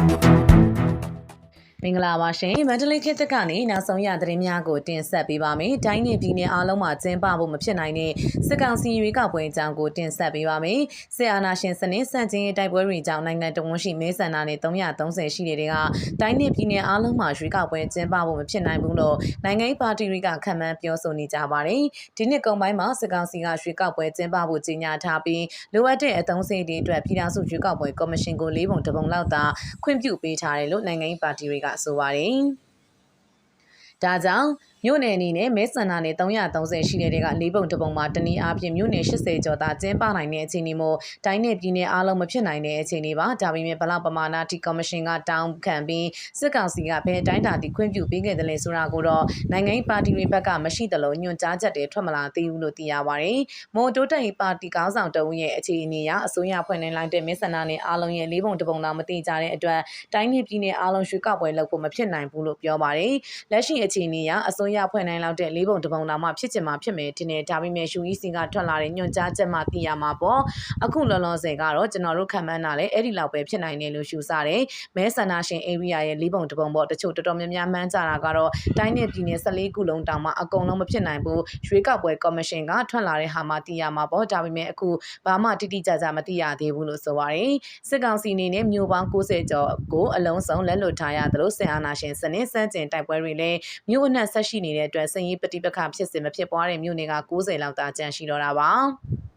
Thank you. မင်္ဂလာပါရှင်မန္တလေးခေတ်သက်ကနေနောက်ဆုံးရသတင်းများကိုတင်ဆက်ပေးပါမယ်။တိုင်းနယ်ပြည်နယ်အားလုံးမှာကျင်းပဖို့မဖြစ်နိုင်တဲ့စစ်ကောင်စီရွေးကောက်ပွဲအကြောင်းကိုတင်ဆက်ပေးပါမယ်။စစ်အာဏာရှင်စနစ်ဆန့်ကျင်ရေးတိုက်ပွဲတွေကြောင့်နိုင်ငံတော်ဝန်ရှိမဲဆန္ဒနယ်330ရှိနေတဲ့ကတိုင်းနယ်ပြည်နယ်အားလုံးမှာရွေးကောက်ပွဲကျင်းပဖို့မဖြစ်နိုင်ဘူးလို့နိုင်ငံရေးပါတီတွေကခံမှန်းပြောဆိုနေကြပါတယ်။ဒီနှစ်ကုန်ပိုင်းမှာစစ်ကောင်စီကရွေးကောက်ပွဲကျင်းပဖို့ကြေညာထားပြီးလိုအပ်တဲ့အသုံးစရိတ်တွေအတွက်ပြည်ထောင်စုရွေးကောက်ပွဲကော်မရှင်ကို၄ပုံတစ်ပုံလောက်သာခွင့်ပြုပေးထားတယ်လို့နိုင်ငံရေးပါတီတွေကဆိုပါတယ်။ဒါကြောင့် မြို့နယ်အနေနဲ့မဲဆန္ဒနယ်330ရှိတဲ့ကလေးပုံတစ်ပုံမှာတနည်းအားဖြင့်မြို့နယ်80ကျော်သာကျင်းပနိုင်တဲ့အခြေအနေမို့တိုင်းနယ်ပြည်နယ်အားလုံးမဖြစ်နိုင်တဲ့အခြေအနေပါဒါပေမဲ့ဘလောက်ပမာဏတိကော်မရှင်ကတောင်းခံပြီးစစ်ကောင်စီကဘယ်တိုင်းတာတိခွင့်ပြုပေးခဲ့တယ်လဲဆိုတာကိုတော့နိုင်ငံရေးပါတီတွေဘက်ကမရှိသလိုညွှန်ကြားချက်တွေထွက်မလာသေးဘူးလို့သိရပါတယ်။မို့တိုးတက်ရေးပါတီကောင်းဆောင်တအုပ်ရဲ့အခြေအနေအရအစိုးရဖွဲ့နိုင်လိုက်တဲ့မဲဆန္ဒနယ်အားလုံးရဲ့လေးပုံတစ်ပုံတော့မတိကြတဲ့အတွက်တိုင်းနယ်ပြည်နယ်အားလုံးရွှေကောက်ပွဲလုပ်ဖို့မဖြစ်နိုင်ဘူးလို့ပြောပါတယ်။လက်ရှိအခြေအနေအရအစိုးရဖွဲ့နိုင်လောက်တဲ့လေးပုံတစ်ပုံတောင်မှဖြစ်ချင်မှဖြစ်မယ်တင်တယ်ဒါပေမဲ့ရှူကြီးစင်ကထွက်လာတဲ့ညွန်ကြားချက်မှသိရမှာပေါ့အခုလောလောဆယ်ကတော့ကျွန်တော်တို့ခံမှန်းတာလဲအဲ့ဒီလောက်ပဲဖြစ်နိုင်တယ်လို့ရှူစားတယ်မဲဆန္ဒရှင် area ရဲ့လေးပုံတစ်ပုံပေါ့တချို့တော်တော်များများမှန်းကြတာကတော့တိုင်းနယ်ပြည်နယ်14ခုလုံးတောင်မှအကုန်လုံးမဖြစ်နိုင်ဘူးရွေးကောက်ပွဲကော်မရှင်ကထွက်လာတဲ့ဟာမှသိရမှာပေါ့ဒါပေမဲ့အခုဘာမှတိတိကျကျမသိရသေးဘူးလို့ဆိုပါတယ်စစ်ကောင်စီအနေနဲ့မျိုးပေါင်း90ကျော်ကိုအလုံးစုံလက်လွတ်ထားရသလိုစစ်အာဏာရှင်စနစ်စန့်ကျင်တိုက်ပွဲတွေလည်းမြို့အနှံ့ဆက်ရှိနေတဲ့အတွက်စင်ရေးပဋိပက္ခဖြစ်စဉ်မဖြစ်ပွားတဲ့မြို့နယ်က90လောက်သာကျန်ရှိတော့တာပါ။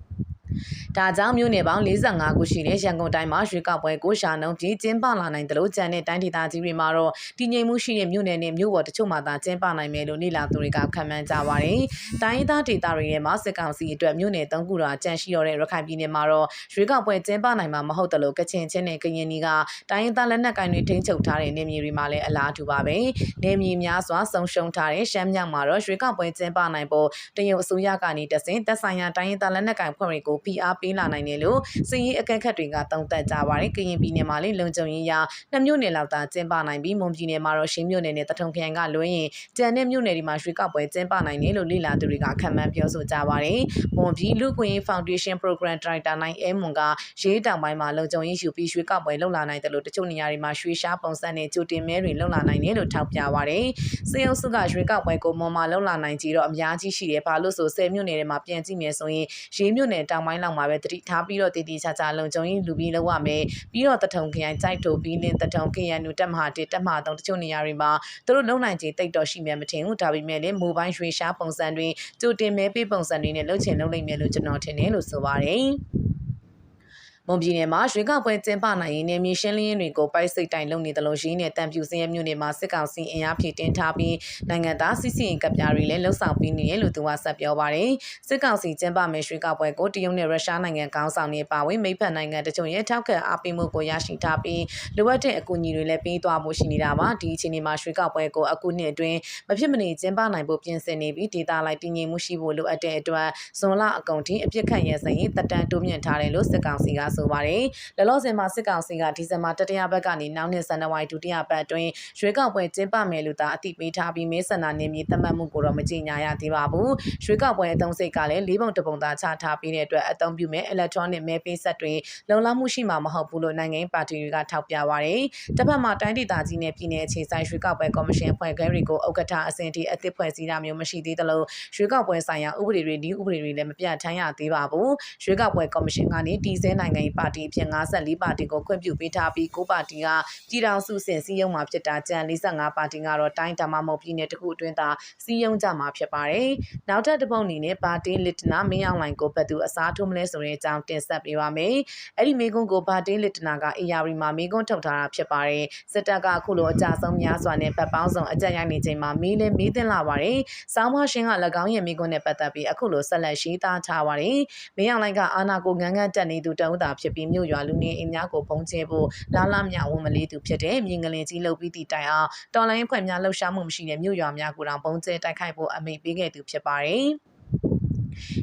ဒါကြောင့်မြို့နယ်ပေါင်း45ခုရှိတဲ့ရန်ကုန်တိုင်းမှာရွေးကောက်ပွဲကိုရှာနှုံပြီးကျင်းပလာနိုင်တယ်လို့ကြံတဲ့တိုင်းဒေသကြီးတွေမှာတော့တည်ငြိမ်မှုရှိတဲ့မြို့နယ်နဲ့မြို့ပေါ်တချို့မှာသာကျင်းပနိုင်မယ်လို့နေလာသူတွေကခန့်မှန်းကြပါတယ်။တိုင်းဒေသဒေသတွေထဲမှာစစ်ကောင်စီအတွက်မြို့နယ်၃ခုတော့ကြန့်ရှိတော့တဲ့ရခိုင်ပြည်နယ်မှာတော့ရွေးကောက်ပွဲကျင်းပနိုင်မှာမဟုတ်တယ်လို့ကချင်ချင်းနဲ့ကရင်ပြည်ကတိုင်းဒေသလက်နက်ကိုင်တွေထိန်းချုပ်ထားတဲ့နေမြေတွေမှာလည်းအလားတူပါပဲ။နေမြေများစွာဆုံရှုံထားတဲ့ရှမ်းမြောက်မှာတော့ရွေးကောက်ပွဲကျင်းပနိုင်ဖို့တရုတ်အစိုးရကနေတဆင့်သက်ဆိုင်ရာတိုင်းဒေသလက်နက်ကိုင်ဖွဲ့တွေကိုဖိအားပေးလာနိုင်တယ်လို့စီးရင်အကန့်ခတ်တွေကသုံးသပ်ကြပါတယ်။ကရင်ပြည်နယ်မှာလည်းလုံခြုံရေးရနှစ်မြို့နယ်လောက်သာကျင်းပနိုင်ပြီးမွန်ပြည်နယ်မှာတော့ရှင်းမြို့နယ်နဲ့တထုံခရိုင်ကလွှဲရင်ကြံတဲ့မြို့နယ်တွေမှာရွှေကောက်ပွဲကျင်းပနိုင်တယ်လို့လေ့လာသူတွေကခန့်မှန်းပြောဆိုကြပါတယ်။မွန်ပြည်လူခွင့်ဖောင်ဒေးရှင်း Program Director နိုင်အဲမွန်ကရေးတောင်ပိုင်းမှာလုံခြုံရေးယူပြီးရွှေကောက်ပွဲလှုပ်လာနိုင်တယ်လို့တချို့နေရာတွေမှာရွှေရှားပုံစံနဲ့ကြိုတင်မဲတွေလှုပ်လာနိုင်တယ်လို့ထောက်ပြပါတယ်။စေအုပ်စုကရွှေကောက်ပွဲကိုမွန်မှာလှုပ်လာနိုင်ကြီးတော့အများကြီးရှိတယ်။ဘာလို့ဆို10မြို့နယ်တွေမှာပြန်ကြည့်မယ်ဆိုရင်ရေးမြို့နယ်တောင်ပိုင်းလောက်မှာပဲတတိထားပြီးတော့တည်တည်ချာချာလုံခြုံရေးလူပြီးလောက်ရမယ်ပြီးတော့တထုံခရိုင်ကြိုက်တိုပြီးလင်းတထုံခရိုင်နူတက်မဟာ1တက်မဟာ3တချို့နေရာတွေမှာသူတို့လုံနိုင်ခြင်းတိတ်တော့ရှိမြဲမထင်ဘူးဒါပေမဲ့လည်းမိုဘိုင်းရွှေရှားပုံစံတွေကြိုတင်မဲပေးပုံစံတွေနဲ့လှုပ်ချင်လှုပ်လိုက်မယ်လို့ကျွန်တော်ထင်တယ်လို့ဆိုပါတယ် မွန်ပြည်နယ်မှာရွေးကောက်ပွဲကျင်းပနိုင်ရင်နေမြေရှင်းလင်းရေးတွေကိုပိုက်စိတ်တိုင်လုပ်နေတယ်လို့ရင်းနဲ့တံပြူစင်းရမြို့နယ်မှာစစ်ကောင်စီအင်အားဖြည့်တင်းထားပြီးနိုင်ငံသားစစ်စီရင်ကပ်ပြားတွေလည်းလှုပ်ဆောင်ပြီးနေတယ်လို့သူကဆက်ပြောပါတယ်စစ်ကောင်စီကျင်းပမယ့်ရွေးကောက်ပွဲကိုတရုတ်နဲ့ရုရှားနိုင်ငံကောင်းဆောင်တွေပါဝင်မိဖက်နိုင်ငံတချို့ရဲ့ထောက်ခံအားပေးမှုကိုရရှိထားပြီးလိုအပ်တဲ့အကူအညီတွေလည်းပေးသွားဖို့ရှိနေတာပါဒီအချိန်မှာရွေးကောက်ပွဲကိုအခုနှစ်အတွင်းမဖြစ်မနေကျင်းပနိုင်ဖို့ပြင်ဆင်နေပြီးဒေတာလိုက်တည်ငြိမ်မှုရှိဖို့လိုအပ်တဲ့အတွက်ဇွန်လအကုန်ထိအပြစ်ခတ်ရဲစရင်တက်တန်းတိုးမြင့်ထားတယ်လို့စစ်ကောင်စီကဆိုပါတယ်။လောလောဆယ်မှာစစ်ကောင်စီကဒီဇင်ဘာတတိယပတ်ကနေနောက်နှစ်ဇန်နဝါရီဒုတိယပတ်အတွင်းရွေးကောက်ပွဲကျင်းပမယ်လို့သာအသိပေးထားပြီးမဲဆန္ဒနယ်မြေသတ်မှတ်မှုကိုတော့မကြေညာရသေးပါဘူး။ရွေးကောက်ပွဲအသုံးစိတ်ကလည်းလေးပုံတစ်ပုံသာချထားပြီးတဲ့အတွက်အသုံးပြုမဲ့ electronic မဲပေးဆက်တွေလုံလောက်မှုရှိမှာမဟုတ်ဘူးလို့နိုင်ငံရေးပါတီတွေကထောက်ပြပါရယ်။တစ်ဖက်မှာတိုင်းဒေသကြီးနဲ့ပြည်내အခြေဆိုင်ရွေးကောက်ပွဲကော်မရှင်အဖွဲ့ခွဲတွေကိုဥက္ကဋ္ဌအဆင့်ထိအသစ်ဖွဲ့စည်းတာမျိုးမရှိသေးသလိုရွေးကောက်ပွဲဆိုင်ရာဥပဒေတွေဒီဥပဒေတွေလည်းမပြတ်ထမ်းရသေးပါဘူး။ရွေးကောက်ပွဲကော်မရှင်ကနေတည်ဆဲနိုင်ငံရေးပါတီအဖြစ်54ပါတီကိုခွင့်ပြုပေးထားပြီး9ပါတီကပြည်ထောင်စုစင်စည်းရုံးမှာဖြစ်တာကြံ45ပါတီကတော့တိုင်းဒါမှမဟုတ်ပြည်နယ်တစ်ခုအတွင်းသာစည်းရုံးကြမှာဖြစ်ပါတယ်။နောက်ထပ်တစ်ပုတ်အနေနဲ့ပါတီလစ်တနာမင်းအောင်လိုင်ကိုဘတ်သူအစားထိုးမလဲဆိုတဲ့အကြောင်းတင်ဆက်ပေးပါမယ်။အဲ့ဒီမိကွန်းကိုပါတီလစ်တနာက AR မှာမိကွန်းထုတ်ထားတာဖြစ်ပါတယ်။စစ်တပ်ကအခုလိုအကြဆုံးများစွာနဲ့ပတ်ပေါင်းဆောင်အကြက်ရိုက်နေချိန်မှာမီးလည်းမီးတင်လာပါတယ်။ဆောင်းမရှင်က၎င်းရဲ့မိကွန်းနဲ့ပတ်သက်ပြီးအခုလိုဆက်လက်ရှိသားထားပါတယ်။မင်းအောင်လိုင်ကအာနာကိုငန်းငန်းတက်နေသူတအုပ်သာဖြစ်ပြီးမြို့ရွာလူနေအိမ်များကိုပုံကျဲဖို့လာလာမြဝန်မလေးသူဖြစ်တဲ့မြင်ကလေးကြီးလှုပ်ပြီးတည်တိုင်အောင်တော်လိုင်းဖွဲ့များလှုပ်ရှားမှုမရှိတဲ့မြို့ရွာများကိုတောင်ပုံကျဲတိုက်ခိုက်ဖို့အမိန့်ပေးခဲ့သူဖြစ်ပါတယ်။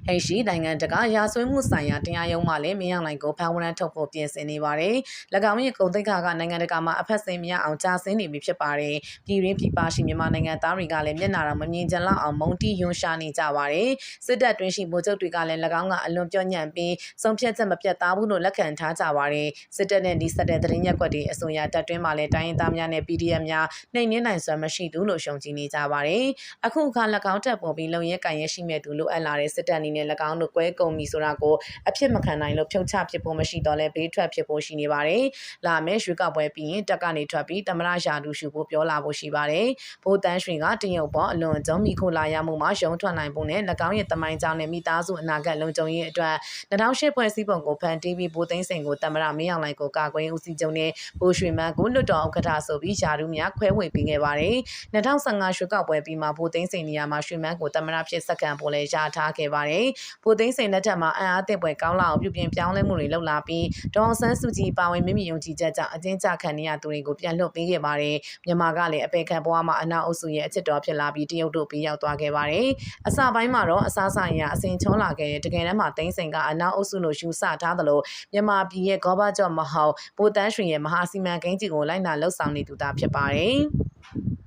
ဟိတ်ရှိနိုင်ငံတကာရာဇဝတ်မှုဆိုင်ရာတရားရုံးမှလည်းမင်းအောင်လှိုင်ကိုဖမ်းဝရမ်းထုတ်ဖို့ပြင်ဆင်နေပါတယ်။၎င်းရဲ့ကုန်သိက္ခာကနိုင်ငံတကာမှာအဖက်စင်မရအောင်ကြာဆင်းနေပြီဖြစ်ပါတယ်။ပြည်ရင်းပြည်ပရှိမြန်မာနိုင်ငံသားတွေကလည်းမျက်နှာတော်မမြင်ကြလောက်အောင်မုံတီယွန်းရှာနေကြပါတယ်။စစ်တပ်တွင်းရှိဗိုလ်ချုပ်တွေကလည်း၎င်းကအလွန်ပြောညံ့ပြီးဆုံးဖြတ်ချက်မပြတ်သားဘူးလို့လက်ခံထားကြပါတယ်။စစ်တပ်နဲ့ဒီဆက်တဲ့သတင်းရက်ကွက်တွေအစိုးရတပ်တွင်းမှာလည်းတိုင်းရင်းသားများနဲ့ PDF များနှိမ်နင်းနိုင်စွမ်းမရှိဘူးလို့ရှုံချနေကြပါတယ်။အခုအခါ၎င်းတပ်ပေါ်ပြီးလုံရဲကန်ရဲရှိမဲ့သူလိုအပ်လာတဲ့စစ်တပ်အနေနဲ့၎င်းတို့ကွဲကုန်ပြီဆိုတာကိုအဖြစ်မခံနိုင်လို့ဖြုတ်ချဖြစ်ဖို့မရှိတော့လဲဘေးထွက်ဖြစ်ဖို့ရှိနေပါတယ်။လာမယ့်ရွှေကောက်ပွဲပြီးရင်တက်ကနေထွက်ပြီးတမရရာလူရှုဖို့ပြောလာဖို့ရှိပါတယ်။ဘိုးတန်းရွှေကတရုတ်ပေါ်အလွန်ကြုံမိခိုလာရမှုမှာရုံထွက်နိုင်ဖို့နဲ့၎င်းရဲ့တမိုင်းကြောင်းနဲ့မိသားစုအနာဂတ်လုံခြုံရေးအတွက်2008ဖွဲ့စည်းပုံကိုဖန်တီးပြီးဘိုးသိန်းစိန်ကိုတမရမင်းအောင်လှိုင်ကိုကာကွယ်ဦးစီးချုပ်နဲ့ဘိုးရွှေမန်းကိုလွတ်တော်ဥက္ကဋ္ဌဆိုပြီးယာရုများခွဲဝေပေးခဲ့ပါတယ်။2015ရွှေကောက်ပွဲပြီးမှဘိုးသိန်းစိန်နေရာမှာရွှေမန်းကိုတမရဖြစ်စက္ကန့်ပေါ်လဲရထားခဲ့ပါတယ်။ဘိုးသိန်းစိန်လက်ထက်မှာအင်အားသစ်ပွဲကောင်းလာအောင်ပြုပြင်ပြောင်းလဲမှုတွေလုပ်လာပြီးဒေါအောင်ဆန်းစုကြည်ပါဝင်မိမိယုံကြည်ချက်ကြောင့်အကျဉ်းချခံနေရသူတွေကိုပြန်လွှတ်ပေးခဲ့ပါတယ်။မြန်မာကလည်းအပေခံဘဝမှာအနာအုပ်စုရဲ့အချစ်တော်ဖြစ်လာပြီးတရုတ်တို့ပြီးရောက်သွားခဲ့ပါတယ်။အစပိုင်းမှာတော့အစားဆိုင်ရာအစင်ချောလာခဲ့တဲ့တကယ်တမ်းမှာသိန်းစိန်ကအနာအုပ်စုလို့ယူဆထားသလိုမြန်မာပြည်ရဲ့ဂောဘကျော်မဟောင်ဘိုတန်းရွှေရဲ့မဟာစီမံကိန်းကြီးကိုလိုက်နာလှုပ်ဆောင်နေသူသားဖြစ်ပါတယ်။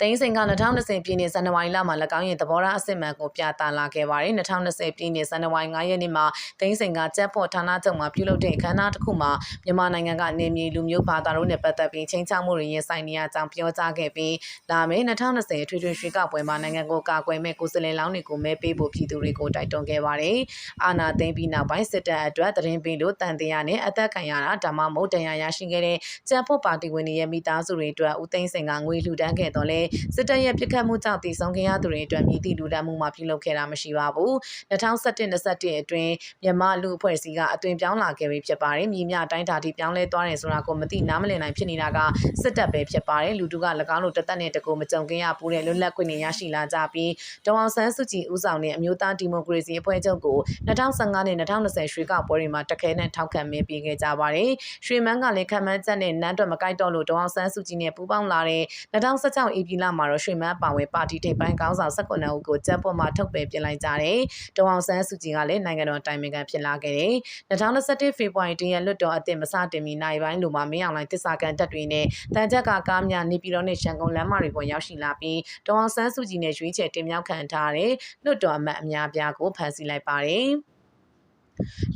သိန်းစိန်က2020ပြည်နှစ်ဇန်နဝါရီလမှာ၎င်းရဲ့သဘောထားအစစ်မှန်ကိုပြသလာခဲ့ပါတယ်2020ပြည်နှစ်ဇန်နဝါရီ9ရက်နေ့မှာသိန်းစိန်ကကြက်ဖို့ဌာနချုပ်မှာပြုလုပ်တဲ့အခမ်းအနားတစ်ခုမှာမြန်မာနိုင်ငံကနေမြေလူမျိုးဘာသာတို့နဲ့ပတ်သက်ပြီးချင်းချောက်မှုတွေရင်ဆိုင်နေရကြောင်းပြောကြားခဲ့ပြီးလာမယ့်2020ထွေထွေရွှေကောက်ပွဲမှာနိုင်ငံကိုကာကွယ်မဲ့ကိုယ်စားလှယ်လောင်းတွေကိုမဲပေးဖို့ပြည်သူတွေကိုတိုက်တွန်းခဲ့ပါတယ်အာနာသိန်းပြီးနောက်ပိုင်းစစ်တပ်အတွက်သတင်းပေးလို့တန်တရားနဲ့အသက်ခံရတာဒါမှမဟုတ်တရားရရှိခဲ့တဲ့ကြက်ဖို့ပါတီဝင်တွေရဲ့မိသားစုတွေအတွက်ဦးသိန်းစိန်ကငွေလှူဒန်းခဲ့တော့လဲစစ်တပ်ရဲ့ပြစ်ခတ်မှုကြောင့်တည်ဆုံခဲ့ရသူတွေအတွက်မြည်သည့်လူဒန်းမှုမှာပြုလုပ်ခဲ့တာမရှိပါဘူး2017-21အတွင်းမြန်မာလူအဖွဲ့အစည်းကအသွင်ပြောင်းလာခဲ့ပြီဖြစ်ပါတယ်မြည်မြတိုင်းတာတိပြောင်းလဲသွားတယ်ဆိုတာကိုမသိနားမလည်နိုင်ဖြစ်နေတာကစစ်တပ်ပဲဖြစ်ပါတယ်လူတူက၎င်းတို့တသက်နဲ့တကူမကြုံခင်ရပူတဲ့လွတ်လပ်ခွင့်တွေရရှိလာကြပြီးဒေါအောင်ဆန်းစုကြည်ဦးဆောင်တဲ့အမျိုးသားဒီမိုကရေစီအဖွဲ့ချုပ်ကို2015နဲ့2020ရွှေကောက်ပွဲတွေမှာတခဲနဲ့ထောက်ခံမဲပေးခဲ့ကြပါတယ်ရွှေမန်းကလည်းခံမှန်းချက်နဲ့နန်းတွက်မကိုက်တော့လို့ဒေါအောင်ဆန်းစုကြည်နဲ့ပူးပေါင်းလာတဲ့2016ဧပြီလမှာတော့ရွှေမန်းပါဝင်ပါတီထိပ်ပိုင်းကောင်းဆောင်19ဦးကိုကြက်ပေါ်မှာထုတ်ပယ်ပြလိုက်ကြတယ်။ဒေါအောင်ဆန်းစုကြည်ကလည်းနိုင်ငံတော်တိုင်ပင်ခံဖြစ်လာခဲ့တယ်။2021ဖေဖော်ဝါရီတရက်လွတ်တော်အသစ်မစတင်မီနိုင်ပိုင်းလိုမှာမင်းအောင်လှိုင်တစ္ဆာကန်တက်တွေနဲ့တန်ကြက်ကကားများနေပြည်တော်နဲ့ရန်ကုန်လမ်းမတွေပေါ်ရောက်ရှိလာပြီးဒေါအောင်ဆန်းစုကြည်နဲ့ရွေးချယ်တင်မြှောက်ခံထားတဲ့လွတ်တော်အမတ်အများပြားကိုဖမ်းဆီးလိုက်ပါတယ်။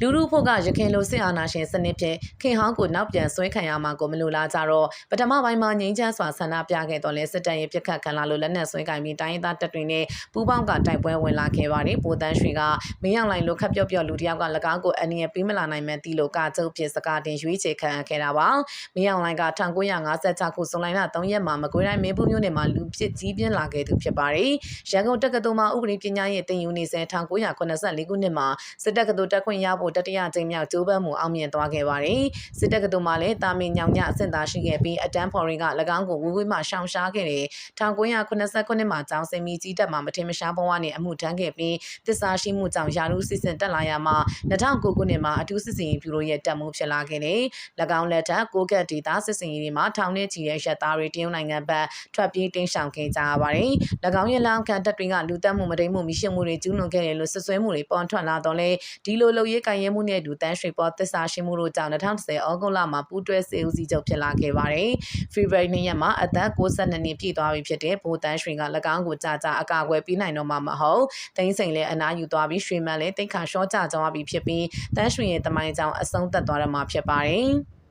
လူလူဖို့ကရခင်လိုစစ်အာဏာရှင်စနစ်ဖြင့်ခင်ဟောင်းကိုနောက်ပြန်ဆွဲခံရမှာကိုမလိုလားကြတော့ပထမပိုင်းမှာငြိမ်းချမ်းစွာဆန္ဒပြခဲ့တော့လဲစစ်တပ်ရဲ့ပြစ်ခတ်ခံလာလို့လက်နက်ဆွဲကင်ပြီးတိုင်းရင်းသားတပ်တွေနဲ့ပူးပေါင်းကတိုက်ပွဲဝင်လာခဲ့ပါတယ်ပိုတန်းရွှေကမင်းအောင်လိုင်လိုခက်ပြော့ပြော့လူတယောက်က၎င်းကိုအနည်းပေးမလာနိုင်မှန်းတီလို့ကကျုပ်ဖြစ်စကားတင်ရွေးချယ်ခံခဲ့တာပါမင်းအောင်လိုင်က1956ခုဇွန်လ3ရက်မှာမကွေးတိုင်းမင်းဘူးမြို့နယ်မှာလူပစ်ကြီးပြင်းလာခဲ့သူဖြစ်ပါတယ်ရန်ကုန်တက္ကသိုလ်မှာဥပဒေပညာရေးသင်ယူနေစဉ်1984ခုနှစ်မှာစစ်တပ်ကသိုလ်တက်ခွင့်ရဖို့တတိယကြိမ်မြောက်ကျိုးပန်းမှုအောင်မြင်သွားခဲ့ပါတယ်။စစ်တပ်ကတူမှလည်းတာမင်ညောင်ညအဆင့်သာရှိခဲ့ပြီးအတန်းဖော်တွေက၎င်းကိုဝူဝေးမှရှောင်ရှားခဲ့တဲ့1989မှာကျောင်းစင်မီကြီးတက်မှာမထင်မရှားဘဝနဲ့အမှုထမ်းခဲ့ပြီးတစ္ဆာရှိမှုကြောင့်ယာရုစစ်စင်တက်လာရမှာ2009ခုနှစ်မှာအထူးစစ်စင်ရေးဗျူရိုရဲ့တက်မှုဖြစ်လာခဲ့တယ်။၎င်းလက်ထက်ကိုကတ်ဒေတာစစ်စင်ရေးတွေမှာထောင်နဲ့ချီတဲ့ရက်သားတွေတရုတ်နိုင်ငံဘက်ထွက်ပြေးတင်းရှောင်ခဲ့ကြရပါတယ်။၎င်းရဲ့လောင်ခံတပ်တွေကလူတက်မှုမတိမ်မှုမိရှင်းမှုတွေကျူးလွန်ခဲ့တယ်လို့ဆွဆွဲမှုတွေပေါ်ထွက်လာတော့လေဒီလိုလုံရေးကံရဲမှုနဲ့အတူတန်းရွှေပေါ်သစ္စာရှိမှုတို့ကြောင့်2010ဩဂုတ်လမှာပူးတွဲစေဦးစီးချုပ်ဖြစ်လာခဲ့ပါတယ်။ February 2ရက်မှာအသက်62နှစ်ပြည့်သွားပြီဖြစ်တဲ့ဘိုးတန်းရွှေက၎င်းကိုကြာကြာအကာအကွယ်ပေးနိုင်တော့မှာမဟုတ်။သိန်းစိန်လည်းအနားယူသွားပြီးရွှေမန်းလည်းတိတ်ခါရှော့ကြသွားပြီဖြစ်ပြီးတန်းရွှေရဲ့တမိုင်းကြောင်အဆုံးသက်သွားတော့မှာဖြစ်ပါတယ်။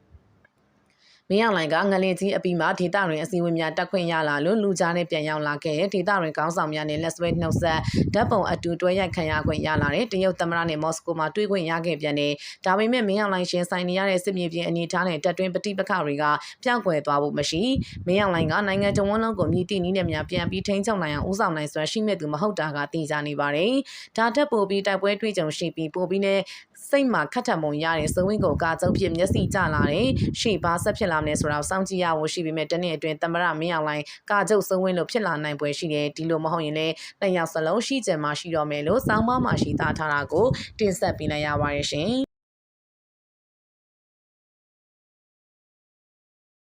မင်းအောင်လှိုင်ကငလင်ကြီးအပီမှာဒေတာတွင်အစည်းအဝေးများတက်ခွင့်ရလာလို့လူကြားနဲ့ပြန်ရောက်လာခဲ့တဲ့ဒေတာတွင်ကောင်းဆောင်များနဲ့လက်ဆွဲနှုတ်ဆက်ဓာတ်ပုံအတူတွဲရိုက်ခံရခွင့်ရလာတဲ့တရုတ်သမ္မတနဲ့မော်စကိုမှာတွေ့ခွင့်ရခဲ့ပြန်တယ်။ဒါပေမဲ့မင်းအောင်လှိုင်ရှင်ဆိုင်နေရတဲ့စစ်မြေပြင်အနေထားနဲ့တပ်တွင်းပဋိပက္ခတွေကပြောင်းကွယ်သွားဖို့မရှိ။မင်းအောင်လှိုင်ကနိုင်ငံတော်ဝန်လုံးကိုမြည်တည်နည်းနဲ့များပြန်ပြီးထိန်းချုပ်နိုင်အောင်ဦးဆောင်နိုင်စွမ်းရှိမဲ့သူမဟုတ်တာကသိကြနေပါတယ်။ဒါတက်ပို့ပြီးတိုက်ပွဲတွေ့ကြုံရှိပြီးပို့ပြီးနဲ့စိတ်မှာခတ်ထံပုံရတဲ့စဝင်းကိုကာကျုပ်ဖြစ်မျက်စိကျလာတယ်။ရှေ့ဘာဆက်ဖြစ်လာမလဲဆိုတာကိုစောင့်ကြည့်ရဖို့ရှိပေမဲ့တနေ့အတွင်းသမရမင်းအောင်လိုင်းကာကျုပ်စဝင်းလို့ဖြစ်လာနိုင်ပွဲရှိတယ်ဒီလိုမဟုတ်ရင်လည်းနှစ်ယောက်စလုံးရှိကြမှာရှိတော့မယ်လို့စောင်းမမှာရှိသားထားတာကိုတင်ဆက်ပေးလိုက်ရပါတယ်ရှင်